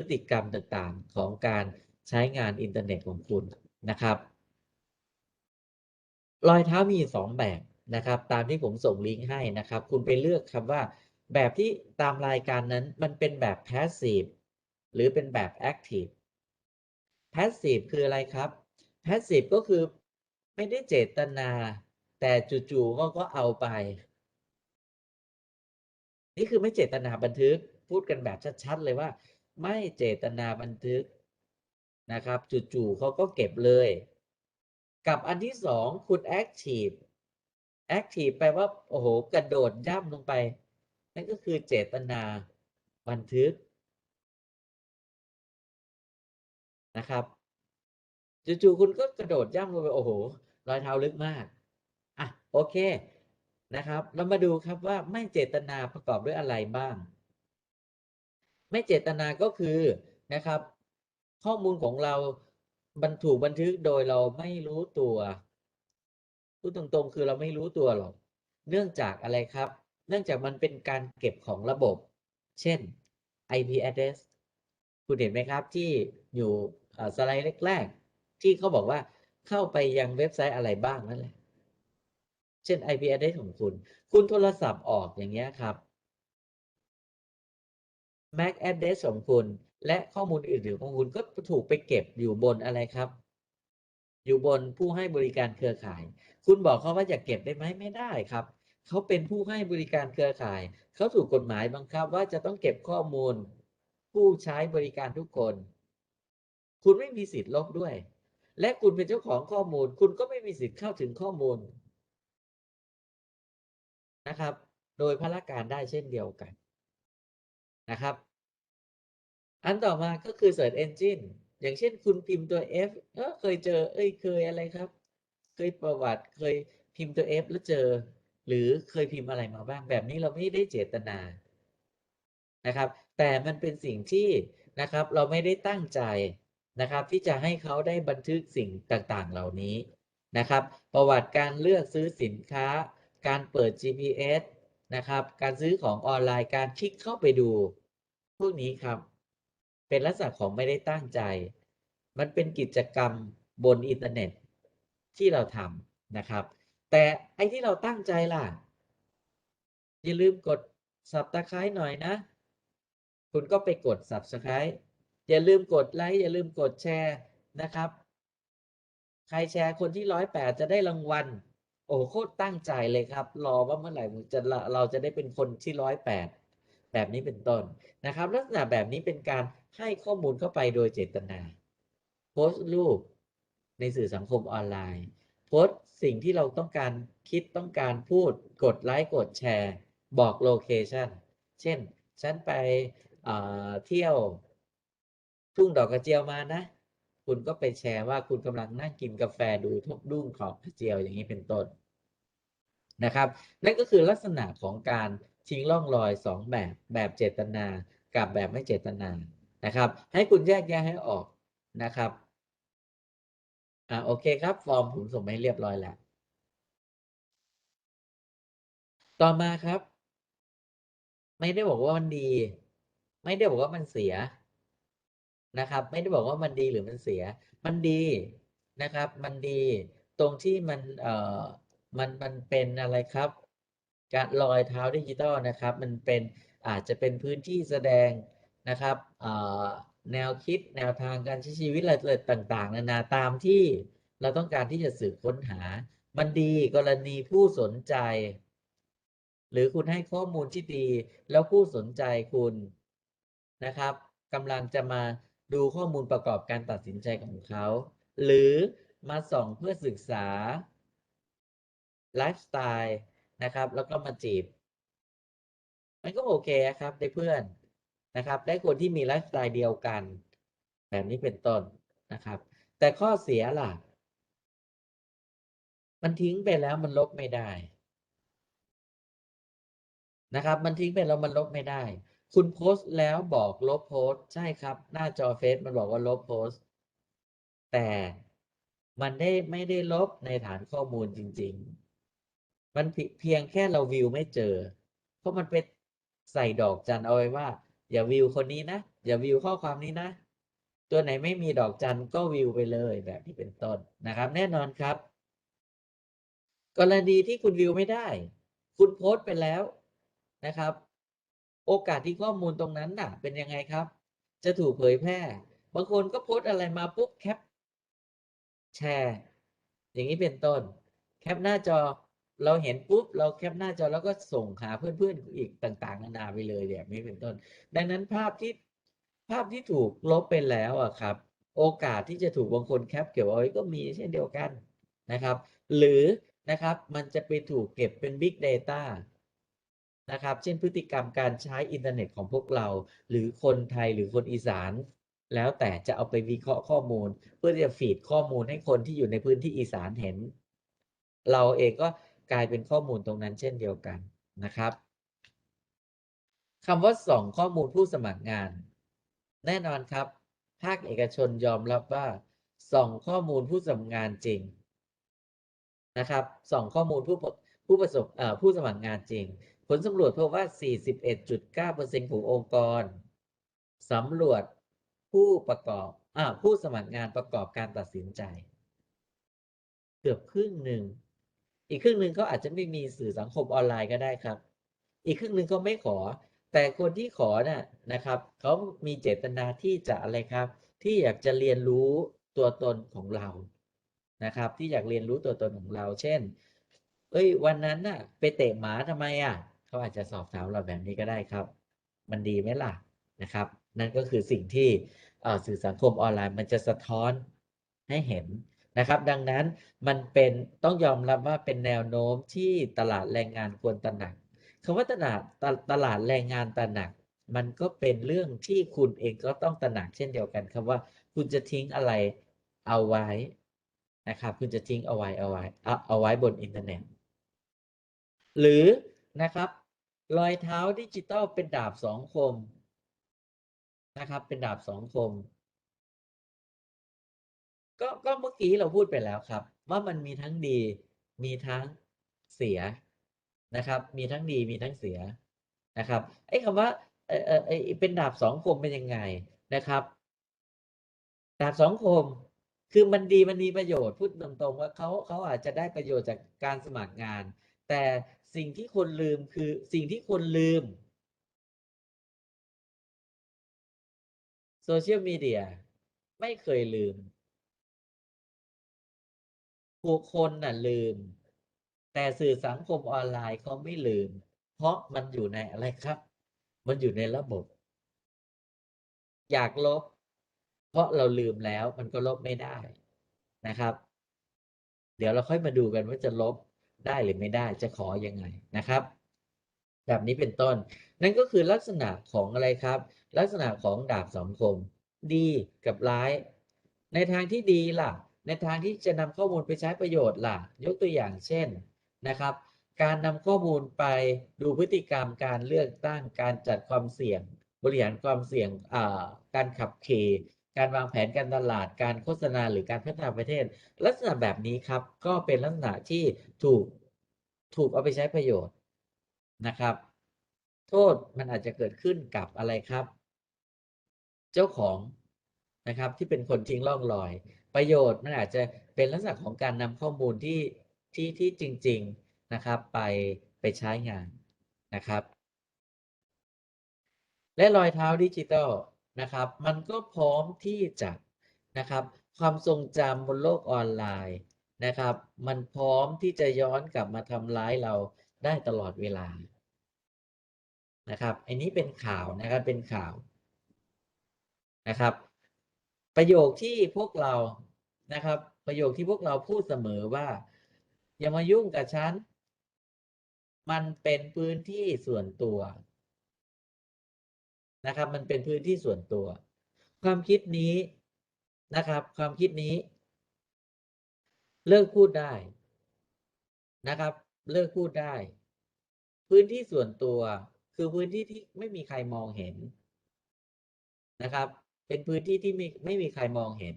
พฤติกรรมต่างๆ ของการใช้งานอินเทอร์เน็ตของคุณนะครับ รอยเท้ามีสองแบบนะครับ ตามที่ผมส่งลิงก์ให้นะครับ คุณไปเลือกคำว่า แบบที่ตามรายการนั้นมันเป็นแบบ passive หรือเป็นแบบ active passive คืออะไรครับ passive ก็คือไม่ได้เจตนา แต่จู่ๆก็ก็เอาไป นี่คือไม่เจตนาบันทึกพูดกันแบบชัดๆเลยว่า ไม่เจตนาบันทึกนะครับจู่ๆเขาก็เก็บเลย กับอันที่สองคุณ active active แปลว่า โอ้โห กระโดดย่ำลงไป นั่นก็คือเจตนาบันทึกนะครับจู่ๆคุณก็กระโดดย่ำลงไป โอ้โห รอยเท้าลึกมากอะโอเคนะครับ เรามาดูครับว่าไม่เจตนาประกอบด้วยอะไรบ้าง ไม่เจตนาก็คือนะครับ ข้อมูลของเราบันถูกบันทึกโดยเราไม่รู้ตัวพูดตรงๆ คือเราไม่รู้ตัวหรอก เนื่องจากอะไรครับ เนื่องจากมันเป็นการเก็บของระบบ เช่น IP address คุณเห็นไหมครับที่อยู่สไลด์แรกๆ ที่เขาบอกว่าเข้าไปยังเว็บไซต์อะไรบ้างนั่นแหละ เช่น IP address ของคุณ คุณโทรศัพท์ออกอย่างเงี้ยครับ MAC address ของคุณ และข้อมูลอื่นๆของคุณก็ถูกไปเก็บอยู่บนอะไรครับ อยู่บนผู้ให้บริการเครือข่าย คุณบอกเขาว่าอย่าเก็บได้ไหมไม่ได้ครับ เขาเป็นผู้ให้บริการเครือข่าย เขาถูกกฎหมายบังคับว่าจะต้องเก็บข้อมูล ผู้ใช้บริการทุกคน คุณไม่มีสิทธิ์ลบด้วย และคุณเป็นเจ้าของข้อมูล คุณก็ไม่มีสิทธิ์เข้าถึงข้อมูลนะครับ โดยพละการได้เช่นเดียวกันนะครับ อันต่อมาก็คือ Search Engine อย่างเช่นคุณพิมพ์ตัว F เออเคยเจอ เอ้ยเคยอะไรครับ เคยประวัติเคยพิมพ์ตัว F แล้วเจอ หรือเคยพิมพ์อะไรมาบ้าง แบบนี้เราไม่ได้เจตนานะครับ แต่มันเป็นสิ่งที่นะครับ เราไม่ได้ตั้งใจนะครับ ที่จะให้เขาได้บันทึกสิ่งต่างๆ เหล่านี้นะครับ ประวัติการเลือกซื้อสินค้า การเปิด GPS นะครับ การซื้อของออนไลน์การคลิกเข้าไปดู พวกนี้ครับ เป็นลักษณะของไม่ได้ตั้งใจ มันเป็นกิจกรรมบนอินเทอร์เน็ตที่เราทำนะครับ แต่ไอ้ที่เราตั้งใจล่ะ อย่าลืมกด subscribe หน่อยนะ คุณก็ไปกด subscribe อย่าลืมกดไลค์อย่าลืมกดแชร์นะครับ ใครแชร์คนที่ร้อยแปดจะได้รางวัลโอ้โคตรตั้งใจเลยครับ รอว่าเมื่อไหร่จะเราจะได้เป็นคนที่ร้อยแปด แบบนี้เป็นต้นนะครับ ลักษณะแบบนี้เป็นการให้ข้อมูลเข้าไปโดยเจตนา โพสต์รูปในสื่อสังคมออนไลน์ โพสต์สิ่งที่เราต้องการคิดต้องการพูดกดไลค์กดแชร์ บอกโลเคชันเช่น ฉันไปเที่ยวทุ่งดอกกระเจียวมานะ คุณก็ไปแชร์ว่าคุณกำลังนั่งกินกาแฟดูทุ่งดุ้งของกระเจียวอย่างนี้เป็นต้นนะครับ นั่นก็คือลักษณะของการ ทิ้งร่องรอยสองแบบแบบเจตนา กับแบบไม่เจตนานะครับ ให้คุณแยกแยะให้ออกนะครับอ่าโอเคครับ ฟอร์มผมส่งให้เรียบร้อยแล้ว ต่อมาครับ ไม่ได้บอกว่ามันดี ไม่ได้บอกว่ามันเสียนะครับ ไม่ได้บอกว่ามันดีหรือมันเสีย มันดีนะครับ มันดีตรงที่มันเอ่อมันมันเป็นอะไรครับ การรอยเท้าดิจิตอลนะครับ มันเป็นอาจจะเป็นพื้นที่แสดงนะครับแนวคิดแนวทางการใช้ชีวิตอะไรต่าง ๆ นานาตามที่เราต้องการที่จะสืบค้นหา มันดีกรณีผู้สนใจ หรือคุณให้ข้อมูลที่ดี แล้วผู้สนใจคุณนะครับกำลังจะมาดูข้อมูลประกอบการตัดสินใจของเขา หรือมาส่องเพื่อศึกษาไลฟ์สไตล์ นะครับ แล้วก็มาจีบ มันก็โอเคครับได้เพื่อนนะครับ ได้คนที่มีไลฟ์สไตล์เดียวกัน แบบนี้เป็นต้นนะครับ แต่ข้อเสียล่ะ มันทิ้งไปแล้วมันลบไม่ได้นะครับ มันทิ้งไปแล้วมันลบไม่ได้ คุณโพสต์แล้วบอกลบโพสต์ใช่ครับ หน้าจอเฟซมันบอกว่าลบโพสต์ แต่มันได้ไม่ได้ลบในฐานข้อมูลจริง ๆ มันเพียงแค่เราวิวไม่เจอ เพราะมันไปใส่ดอกจันเอาไว้ว่า อย่าวิวคนนี้นะ อย่าวิวข้อความนี้นะ ตัวไหนไม่มีดอกจันก็วิวไปเลยแบบนี้เป็นต้นนะครับ แน่นอนครับ กรณีที่คุณวิวไม่ได้ คุณโพสต์ไปแล้วนะครับ โอกาสที่ข้อมูลตรงนั้นน่ะ เป็นยังไงครับ จะถูกเผยแพร่ บางคนก็โพสต์อะไรมาปุ๊บแคปแชร์ อย่างนี้เป็นต้น แคปหน้าจอ เราเห็นปุ๊บเราแคปหน้าจอแล้วก็ส่งหาเพื่อนๆอีกต่าง ๆ นานาไปเลยแบบนี้เป็นต้น ดังนั้นภาพที่ภาพที่ถูกลบไปแล้วอะครับ โอกาสที่จะถูกบางคนแคปเก็บเอาไว้ก็มีเช่นเดียวกันนะครับ หรือนะครับมันจะไปถูกเก็บเป็น Big Data นะครับ เช่นพฤติกรรมการใช้อินเทอร์เน็ตของพวกเรา หรือคนไทยหรือคนอีสาน แล้วแต่จะเอาไปวิเคราะห์ข้อมูล เพื่อจะฟีดข้อมูลให้คนที่อยู่ในพื้นที่อีสานเห็น เราเองก็ กลายเป็นข้อมูลตรงนั้นเช่นเดียวกันนะครับคำว่าส่องข้อมูลผู้สมัครงาน แน่นอนครับ ภาคเอกชนยอมรับว่าส่องข้อมูลผู้สมัครงานจริงนะครับส่องข้อมูลผู้ผู้ประสบผู้สมัครงานจริง ผลสำรวจพบว่า 41.9%ขององค์กรสำรวจผู้ประกอบอผู้สมัครงานประกอบการตัดสินใจ เกือบครึ่งหนึ่ง อีกครึ่งหนึ่งเขาอาจจะไม่มีสื่อสังคมออนไลน์ก็ได้ครับ อีกครึ่งหนึ่งเขาไม่ขอ แต่คนที่ขอน่ะนะครับเขามีเจตนาที่จะอะไรครับ ที่อยากจะเรียนรู้ตัวตนของเรานะครับ ที่อยากเรียนรู้ตัวตนของเรา เช่น เอ้ย วันนั้นน่ะ ไปเตะหมาทำไมอะเขาอาจจะสอบถามเราแบบนี้ก็ได้ครับ มันดีไหมล่ะนะครับ นั่นก็คือสิ่งที่สื่อสังคมออนไลน์มันจะสะท้อนให้เห็น นะครับ ดังนั้นมันเป็นต้องยอมรับว่าเป็นแนวโน้มที่ตลาดแรงงานควรตระหนักคำว่าตลาดตตลาดแรงงานตระหนัก มันก็เป็นเรื่องที่คุณเองก็ต้องตระหนักเช่นเดียวกันครับว่าคุณจะทิ้งอะไรเอาไว้นะครับคุณจะทิ้งเอาไว้เอาไว้เอาเอาไว้บนอินเทอร์เน็ต หรือนะครับรอยเท้าดิจิตอลเป็นดาบสองคมนะครับเป็นดาบสองคม ก็ก็เมื่อกี้เราพูดไปแล้วครับ ว่ามันมีทั้งดี มีทั้งเสียนะครับ มีทั้งดีมีทั้งเสียนะครับไอ้คำว่าเออเออเป็นดาบสองคมเป็นยังไงนะครับดาบสองคมคือมันดีมันมีประโยชน์พูดตรงๆว่าเขาเขาอาจจะได้ประโยชน์จากการสมัครงาน แต่สิ่งที่คนลืมคือสิ่งที่คนลืมโซเชียลมีเดียไม่เคยลืม ผู้คนน่ะลืม แต่สื่อสังคมออนไลน์เขาไม่ลืม เพราะมันอยู่ในอะไรครับ มันอยู่ในระบบ อยากลบ เพราะเราลืมแล้วมันก็ลบไม่ได้นะครับ เดี๋ยวเราค่อยมาดูกันว่าจะลบได้หรือไม่ได้จะขออยังไงนะครับ แบบนี้เป็นต้น นั่นก็คือลักษณะของอะไรครับ ลักษณะของดาบสังคม ดีกับร้าย ในทางที่ดีล่ะ ในทางที่จะนำข้อมูลไปใช้ประโยชน์ล่ะ ยกตัวอย่างเช่นนะครับ การนำข้อมูลไปดูพฤติกรรมการเลือกตั้งการจัดความเสี่ยง บริหารความเสี่ยงการขับขี่การวางแผนการตลาดการโฆษณาหรือการพัฒนาประเทศ ลักษณะแบบนี้ครับก็เป็นลักษณะที่ถูกถูกเอาไปใช้ประโยชน์นะครับ โทษมันอาจจะเกิดขึ้นกับอะไรครับ เจ้าของ นะครับ ที่เป็นคนทิ้งร่องรอย ประโยชน์มันอาจจะเป็นลักษณะของการนำข้อมูลที่ที่ที่จริง ๆนะครับ ไปไปใช้งานนะครับ และรอยเท้าดิจิตอลนะครับ มันก็พร้อมที่จะนะครับ ความทรงจำบนโลกออนไลน์นะครับ มันพร้อมที่จะย้อนกลับมาทำร้ายเราได้ตลอดเวลานะครับ อันนี้เป็นข่าวนะครับเป็นข่าวนะครับ ประโยคที่พวกเรานะครับ ประโยคที่พวกเราพูดเสมอว่า อย่ามายุ่งกับฉัน มันเป็นพื้นที่ส่วนตัวนะครับ มันเป็นพื้นที่ส่วนตัว ความคิดนี้นะครับ ความคิดนี้ เลิกพูดได้นะครับ เลิกพูดได้ พื้นที่ส่วนตัวคือพื้นที่ที่ไม่มีใครมองเห็นนะครับ เป็นพื้นที่ที่ไม่ไม่มีใครมองเห็น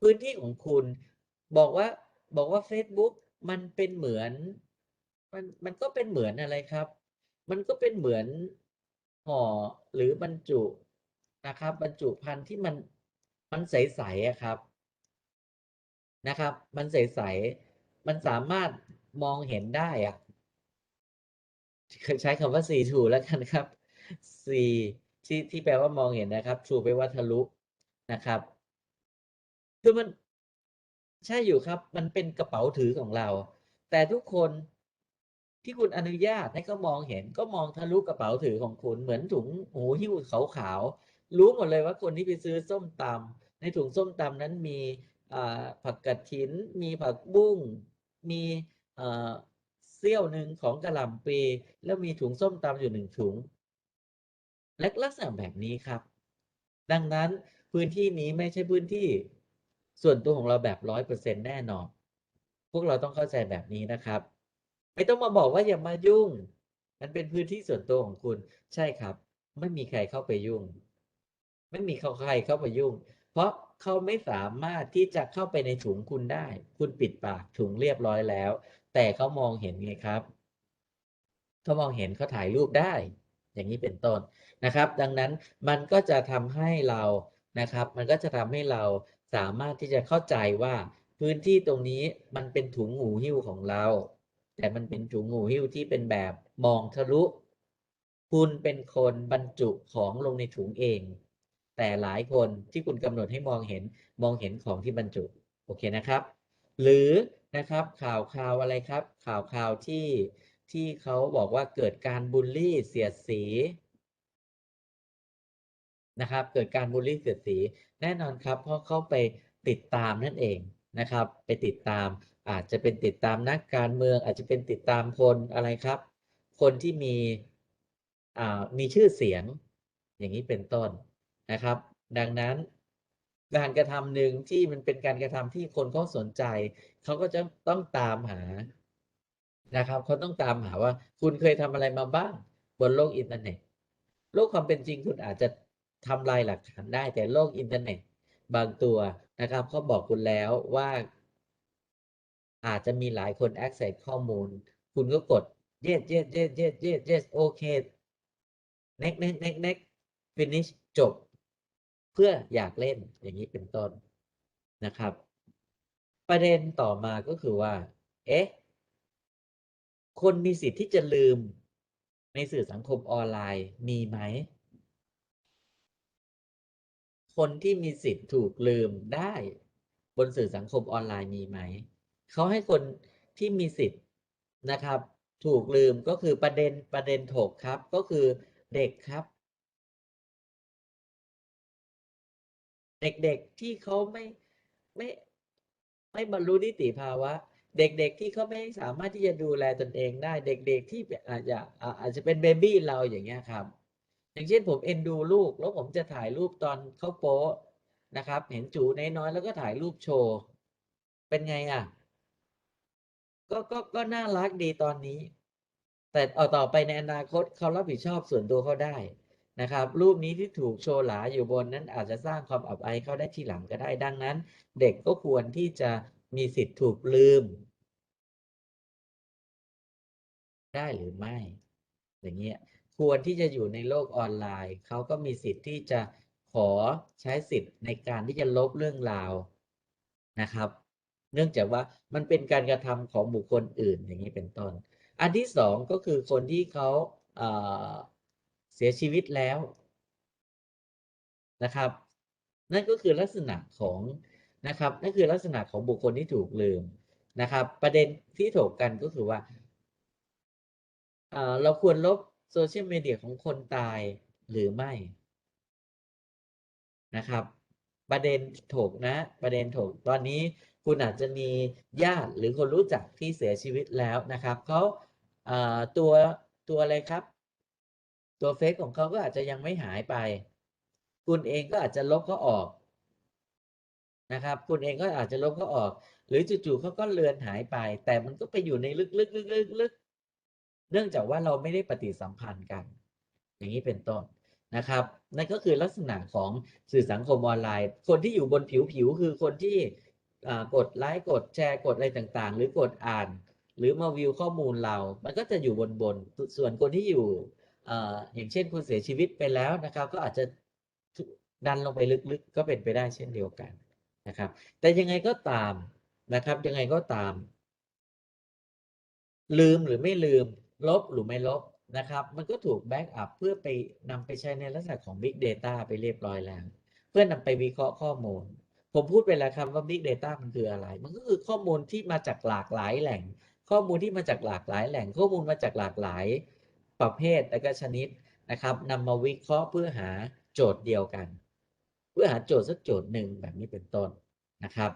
พื้นที่ของคุณบอกว่าบอกว่า Facebook มันเป็นเหมือน มันมันก็เป็นเหมือนอะไรครับ มันก็เป็นเหมือนห่อหรือบรรจุนะครับ บรรจุภัณฑ์ที่มันมันใสๆอะครับนะครับ มันใสๆมันสามารถมองเห็นได้อะใช้คำว่า see through แล้วกันครับ see ที่ที่แปลว่ามองเห็นนะครับ through แปลว่าทะลุนะครับ คือมันใช่อยู่ครับ มันเป็นกระเป๋าถือของเรา แต่ทุกคนที่คุณอนุญาตให้เขามองเห็น ก็มองทะลุกระเป๋าถือของคุณเหมือนถุงหูหิ้วขาวๆรู้หมดเลยว่าคนที่ไปซื้อส้มตำในถุงส้มตำนั้นมีผักกฐิน มีผักบุ้ง มีเอ่อเสี้ยวหนึ่งของกะหล่ำปลีแล้วมีถุงส้มตำอยู่1ถุง และลักษณะแบบนี้ครับ ดังนั้นพื้นที่นี้ไม่ใช่พื้นที่ส่วนตัวของเราแบบ100%แน่นอน พวกเราต้องเข้าใจแบบนี้นะครับ ไม่ต้องมาบอกว่าอย่ามายุ่ง มันเป็นพื้นที่ส่วนตัวของคุณ ใช่ครับ ไม่มีใครเข้าไปยุ่ง ไม่มีเขาใครเข้าไปยุ่ง เพราะเขาไม่สามารถที่จะเข้าไปในถุงคุณได้ คุณปิดปากถุงเรียบร้อยแล้ว แต่เขามองเห็นไงครับ เขามองเห็นเขาถ่ายรูปได้ อย่างนี้เป็นต้นนะครับ ดังนั้นมันก็จะทำให้เรานะครับ มันก็จะทำให้เราสามารถที่จะเข้าใจว่าพื้นที่ตรงนี้มันเป็นถุงหูหิ้วของเรา แต่มันเป็นถุงหูหิ้วที่เป็นแบบมองทะลุ คุณเป็นคนบรรจุของลงในถุงเอง แต่หลายคนที่คุณกำหนดให้มองเห็นมองเห็นของที่บรรจุโอเคนะครับ หรือนะครับข่าวข่าวอะไรครับ ข่าวข่าวที่ ที่เขาบอกว่าเกิดการบุลลี่เสียดสีนะครับ เกิดการบุลลี่เสียดสีแน่นอนครับ เพราะเขาไปติดตามนั่นเองนะครับ ไปติดตามอาจจะเป็นติดตามนักการเมือง อาจจะเป็นติดตามคนอะไรครับ คนที่มีอ่ามีชื่อเสียงอย่างนี้เป็นต้นนะครับ ดังนั้นการกระทำหนึ่งที่มันเป็นการกระทำที่คนเขาสนใจ เขาก็จะต้องตามหา นะครับเขาต้องตามหาว่าคุณเคยทำอะไรมาบ้าง บนโลกอินเทอร์เน็ต โลกความเป็นจริงคุณอาจจะทำลายหลักฐานได้แต่โลกอินเทอร์เน็ต บางตัวนะครับเขาบอกคุณแล้วว่า อาจจะมีหลายคน access ข้อมูล คุณก็กด yes yes yes yes yes yes โอเค next next next next finish จบ เพื่ออยากเล่นอย่างนี้เป็นต้นนะครับ ประเด็นต่อมาก็คือว่า เอ๊ะ คนมีสิทธิ์ที่จะลืมในสื่อสังคมออนไลน์มีไหม?คนที่มีสิทธิ์ถูกลืมได้บนสื่อสังคมออนไลน์มีไหม?เขาให้คนที่มีสิทธิ์นะครับ ถูกลืมก็คือประเด็นประเด็นถกครับ ก็คือเด็กครับ เด็กๆที่เขาไม่ไม่ไม่บรรลุนิติภาวะ เด็กๆที่เขาไม่สามารถที่จะดูแลตนเองได้ เด็กๆที่อาจจะอาจจะเป็นเบบี้เราอย่างเงี้ยครับ อย่างเช่นผมเอ็นดูลูกแล้วผมจะถ่ายรูปตอนเขาโป๊ะนะครับ เห็นจู๋น้อยๆแล้วก็ถ่ายรูปโชว์เป็นไงอะ?ก็ก็ก็น่ารักดีตอนนี้ แต่เอาต่อไปในอนาคตเขารับผิดชอบส่วนตัวเขาได้นะครับ รูปนี้ที่ถูกโชว์หราอยู่บนนั้นอาจจะสร้างความอับอายเขาได้ทีหลังก็ได้ดังนั้น เด็กก็ควรที่จะ มีสิทธิ์ถูกลืม ได้หรือไม่ อย่างเงี้ยควรที่จะอยู่ในโลกออนไลน์ เขาก็มีสิทธิ์ที่จะขอใช้สิทธิ์ในการที่จะลบเรื่องราวนะครับ เนื่องจากว่ามันเป็นการกระทำของบุคคลอื่นอย่างงี้เป็นต้น อันที่2ก็คือคนที่เขาอ่าเสียชีวิตแล้วนะครับ นั่นก็คือลักษณะของ นะครับนั่นคือลักษณะของบุคคลที่ถูกลืมนะครับ ประเด็นที่ถกกันก็คือว่าเราควรลบ Social Media ของคนตายหรือไม่?นะครับ ประเด็นถกนะ ประเด็นถกตอนนี้คุณอาจจะมีญาติหรือคนรู้จักที่เสียชีวิตแล้วนะครับเขาตัวตัวอะไรครับ ตัวเฟซของเขาก็อาจจะยังไม่หายไป คุณเองก็อาจจะลบเขาออก นะครับ คุณเองก็อาจจะลบเขาออก หรือจู่ๆเขาก็เลือนหายไป แต่มันก็ไปอยู่ในลึกๆๆๆเนื่องจากว่าเราไม่ได้ปฏิสัมพันธ์กัน อย่างงี้เป็นต้นนะครับ นั่นก็คือลักษณะของสื่อสังคมออนไลน์ คนที่อยู่บนผิวๆคือคนที่กดไลก์กดแชร์กดอะไรต่างๆ หรือกดอ่าน หรือมาวิวข้อมูลเรา มันก็จะอยู่บนๆสส่วนคนที่อยู่ออย่างเช่นคุณเสียชีวิตไปแล้วนะครับ ก็อาจจะดันลงไปลึกๆ ก็เป็นไปได้เช่นเดียวกัน นะครับ แต่ยังไงก็ตามนะครับ ยังไงก็ตาม ลืมหรือไม่ลืม ลบหรือไม่ลบนะครับ มันก็ถูกแบ็กอัพเพื่อไปนำไปใช้ในลักษณะของ Big Data ไปเรียบร้อยแล้ว เพื่อนำไปวิเคราะห์ข้อมูล ผมพูดไปแล้วครับว่า Big Data มันคืออะไร มันก็คือข้อมูลที่มาจากหลากหลายแหล่ง ข้อมูลที่มาจากหลากหลายแหล่ง ข้อมูลมาจากหลากหลายประเภทและก็ชนิดนะครับนำมาวิเคราะห์เพื่อหาโจทย์เดียวกัน เพื่อหาโจทย์สักโจทย์หนึ่งแบบนี้เป็นต้นนะครับ